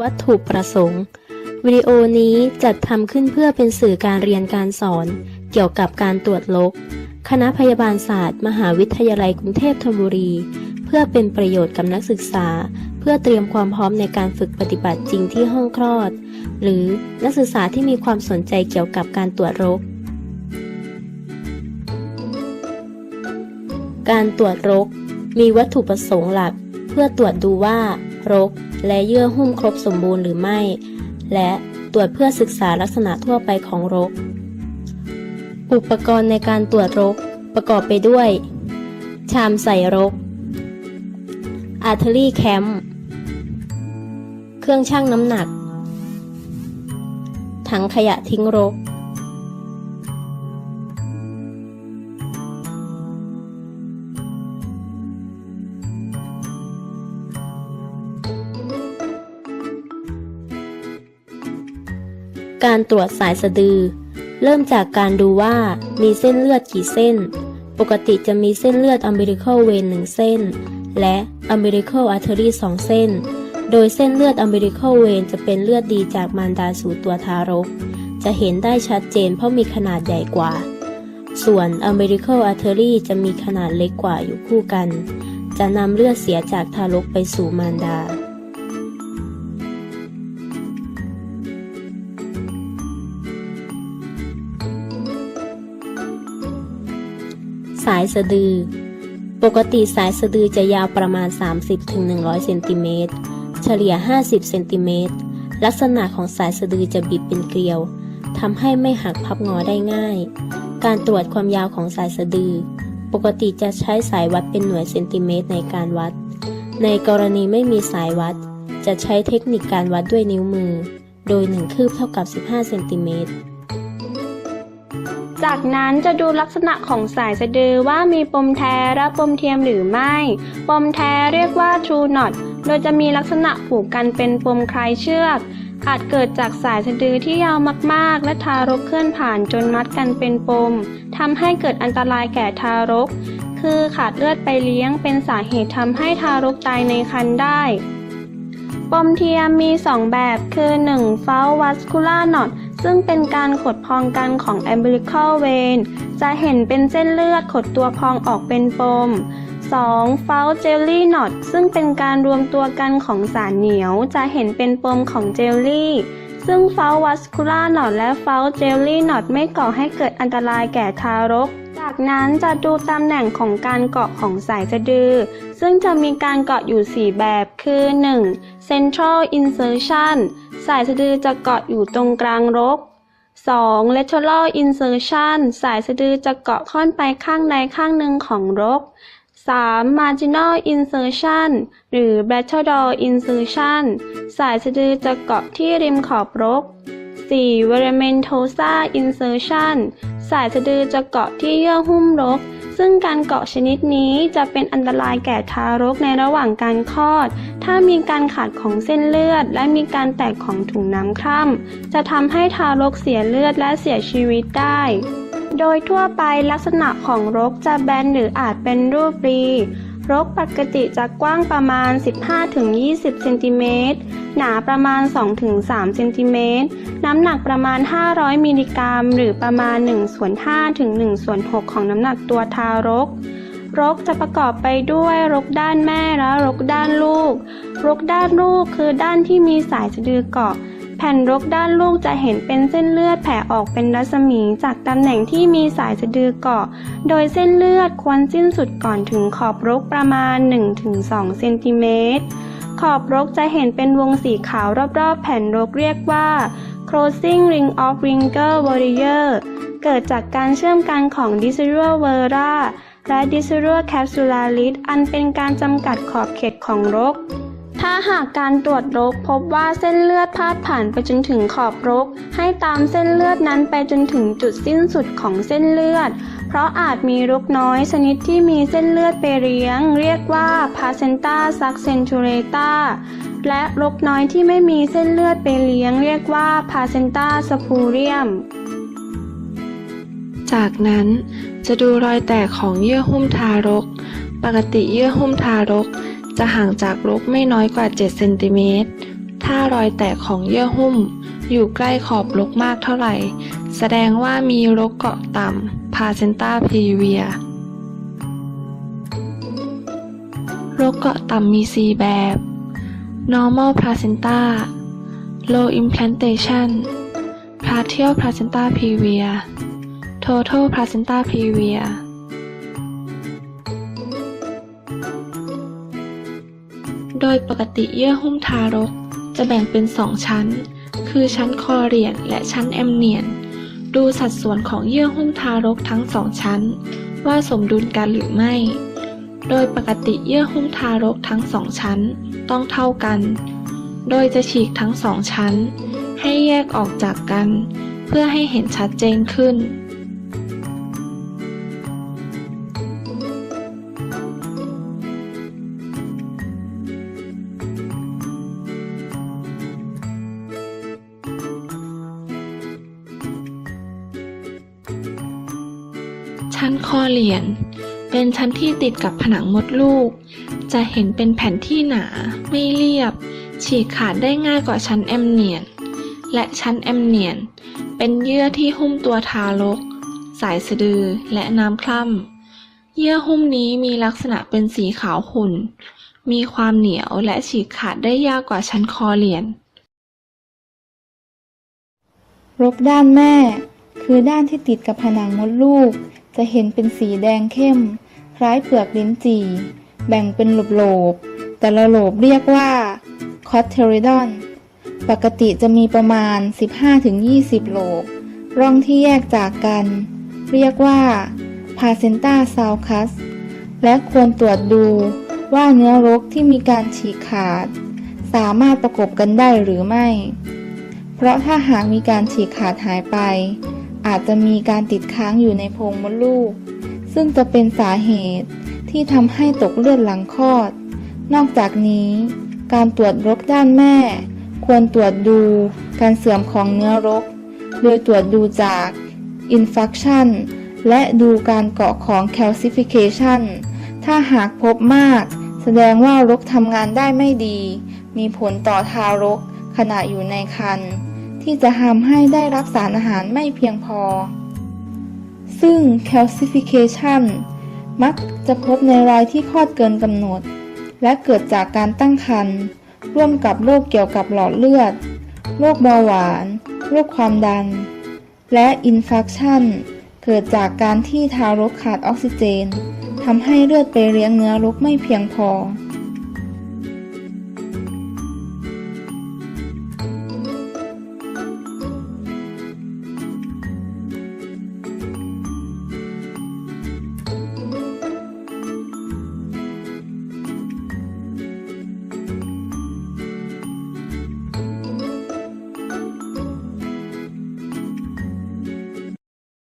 วัตถุประสงค์ วิดีโอนี้จัดทำขึ้นเพื่อเป็นสื่อการเรียนการสอน เกี่ยวกับการตรวจลก คณะพยาบาลศาสตร์ มหาวิทยาลัยกรุงเทพธนบุรี เพื่อเป็นประโยชน์กับนักศึกษา เพื่อเตรียมความพร้อมในการฝึกปฏิบัติจริงที่ห้องคลอด หรือนักศึกษาที่มีความสนใจเกี่ยวกับการตรวจโรกการตรวจรก มีวัตถุประสงค์หลัก เพื่อตรวจดูว่ารก และเยื่อหุ้มครบสมบูรณ์หรือไม่ และตรวจเพื่อศึกษาลักษณะทั่วไปของรก อุปกรณ์ในการตรวจรก ประกอบไปด้วย ชามใส่รก อาร์เทอรี่แคมป์เครื่องชั่งน้ำหนัก ถังขยะทิ้งรก การตรวจสายสะดือ เริ่มจากการดูว่ามีเส้นเลือดกี่เส้น ปกติจะมีเส้นเลือด umbilical vein หนึ่งเส้น และ umbilical artery สองเส้น โดยเส้นเลือด umbilical vein จะเป็นเลือดดีจากมารดาสู่ตัวทารก จะเห็นได้ชัดเจนเพราะมีขนาดใหญ่กว่า ส่วน umbilical artery จะมีขนาดเล็กกว่าอยู่คู่กัน จะนำเลือดเสียจากทารกไปสู่มารดา สายสะดือ ปกติสายสะดือจะยาวประมาณ 30-100เซนติเมตรเฉลี่ย 50เซนติเมตรลักษณะของสายสะดือจะบิดเป็นเกลียวทำให้ไม่หักพับงอได้ง่าย การตรวจความยาวของสายสะดือ ปกติจะใช้สายวัดเป็นหน่วยเซนติเมตรในการวัด ในกรณีไม่มีสายวัด จะใช้เทคนิคการวัดด้วยนิ้วมือ โดย 1 คืบเท่ากับ 15เซนติเมตร จากนั้นจะดูลักษณะของสายสะดือว่ามีปมแท้และปมเทียมหรือไม่ ปมแท้เรียกว่า true knot โดยจะมีลักษณะผูกกันเป็นปมคล้ายเชือกอาจเกิดจากสายสะดือที่ยาวมากๆ และทารกเคลื่อนผ่านจนมัดกันเป็นปมทำให้เกิดอันตรายแก่ทารก คือขาดเลือดไปเลี้ยงเป็นสาเหตุทำให้ทารกตายในครรภ์ได้ ปมเทียมมี 2 แบบคือ 1. false vascular knot ซึ่งเป็นการขดพองกันของ umbilical vein จะเห็นเป็นเส้นเลือดขดตัวพองออกเป็นปม 2. f o u l jelly knot ซึ่งเป็นการรวมตัวกันของสารเหนียว จะเห็นเป็นปมของเจลลี่ ซึ่ง f o u l vascular knot และ f o u l jelly knot ไม่ก่อให้เกิดอันตรายแก่ทารก จากนั้นจะดูตำแหน่งของการเกาะของสายสะดือ ซึ่งจะมีการเกาะอยู่ 4 แบบคือ 1. central insertion สายสะดือจะเกาะอยู่ตรงกลางรก 2. lateral insertion สายสะดือจะเกาะค่อนไปข้างใดข้างหนึ่งของรก 3. marginal insertion หรือ lateral insertion สายสะดือจะเกาะที่ริมขอบรก 4. veramentosa insertion สายสะดือจะเกาะที่เยื่อหุ้มรก ซึ่งการเกาะชนิดนี้จะเป็นอันตรายแก่ทารกในระหว่างการคลอด ถ้ามีการขาดของเส้นเลือด และมีการแตกของถุงน้ำคร่ำ จะทำให้ทารกเสียเลือดและเสียชีวิตได้ โดยทั่วไปลักษณะของรกจะแบนหรืออาจเป็นรูปรีรกปกติจะกว้างประมาณ 15-20 เซนติเมตร หนาประมาณ 2-3 เซนติเมตร น้ำหนักประมาณ 500 มิลลิกรัม หรือประมาณ1ส่วน5ถึง1ส่วน6ของน้ำหนักตัวทารก รกจะประกอบไปด้วยรกด้านแม่และรกด้านลูก รกด้านลูกคือด้านที่มีสายสะดือเกาะ แผ่นรกด้านลูกจะเห็นเป็นเส้นเลือดแผ่ออกเป็นรัศมีจากตำแหน่งที่มีสายสะดือเกาะ โดยเส้นเลือดควรสิ้นสุดก่อนถึงขอบรกประมาณ 1-2 เซนติเมตรขอบรกจะเห็นเป็นวงสีขาวรอบๆ แผ่นรกเรียกว่า Crossing ring of Ringer warrior เกิดจากการเชื่อมกันของ d i s e r a vera และ d i s e r a capsularis อันเป็นการจำกัดขอบเขตของรก ถ้าหากการตรวจรกพบว่าเส้นเลือดพาดผ่านไปจนถึงขอบรก ให้ตามเส้นเลือดนั้นไปจนถึงจุดสิ้นสุดของเส้นเลือด เพราะอาจมีรกน้อยชนิดที่มีเส้นเลือดไปเลี้ยง เรียกว่า placenta succintorata และรกน้อยที่ไม่มีเส้นเลือดไปเลี้ยง เรียกว่า placenta spurium จากนั้นจะดูรอยแตกของเยื่อหุ้มทารก ปกติเยื่อหุ้มทารก จะห่างจากรกไม่น้อยกว่า 7 เซนติเมตร ถ้ารอยแตกของเยื่อหุ้ม อยู่ใกล้ขอบรกมากเท่าไหร่ แสดงว่ามีรกเกาะต่ำ placenta previa รกเกาะต่ำมี 4 แบบ normal placenta low implantation partial placenta previa total placenta previa โดยปกติเยื่อหุ้มทารก จะแบ่งเป็น2ชั้น คือชั้นคอเรียนและชั้นแอมเนียน ดูสัดส่วนของเยื่อหุ้มทารกทั้งสองชั้น ว่าสมดุลกันหรือไม่ โดยปกติเยื่อหุ้มทารกทั้งสองชั้นต้องเท่ากัน โดยจะฉีกทั้งสองชั้น ให้แยกออกจากกัน เพื่อให้เห็นชัดเจนขึ้น คอเหลียนเป็นชั้นที่ติดกับผนังมดลูก จะเห็นเป็นแผ่นที่หนา ไม่เรียบ ฉีกขาดได้ง่ายกว่าชั้นแอมเนียน และชั้นแอมเนียน เป็นเยื่อที่หุ้มตัวทารก สายสะดือและน้ำคร่ำ เยื่อหุ้มนี้มีลักษณะเป็นสีขาวขุ่น มีความเหนียวและฉีกขาดได้ยากกว่าชั้นคอเหลียนรกด้านแม่ คือด้านที่ติดกับผนังมดลูก จะเห็นเป็นสีแดงเข้ม คล้ายเปลือกลิ้นจี่ แบ่งเป็นโหลบๆแต่ละโหลบเรียกว่าคอ t เทริดอนปกติจะมีประมาณ 15-20 โหลบ ร่องที่แยกจากกัน เรียกว่า p a c e n t a s a u c u s และควรตรวจดูว่าเนื้อรกที่มีการฉีกขาด สามารถประกบกันได้หรือไม่ เพราะถ้าหากมีการฉีกขาดหายไป อาจจะมีการติดค้างอยู่ในโพรงมดลูก ซึ่งจะเป็นสาเหตุที่ทำให้ตกเลือดหลังคลอด นอกจากนี้ การตรวจรกด้านแม่ ควรตรวจดูการเสื่อมของเนื้อรก โดยตรวจดูจาก infarction และดูการเกาะของ calcification ถ้าหากพบมาก แสดงว่ารกทำงานได้ไม่ดี มีผลต่อทารกขณะอยู่ในครรภ์ ที่จะทำให้ได้รับสารอาหารไม่เพียงพอ ซึ่ง calcification มักจะพบในรายที่คลอดเกินกำหนด และเกิดจากการตั้งครรภ์ร่วมกับโรคเกี่ยวกับหลอดเลือด โรคเบาหวาน โรคความดัน และ infarction เกิดจากการที่ทารกขาดออกซิเจนทำให้เลือดไปเลี้ยงเนื้อรกไม่เพียงพอ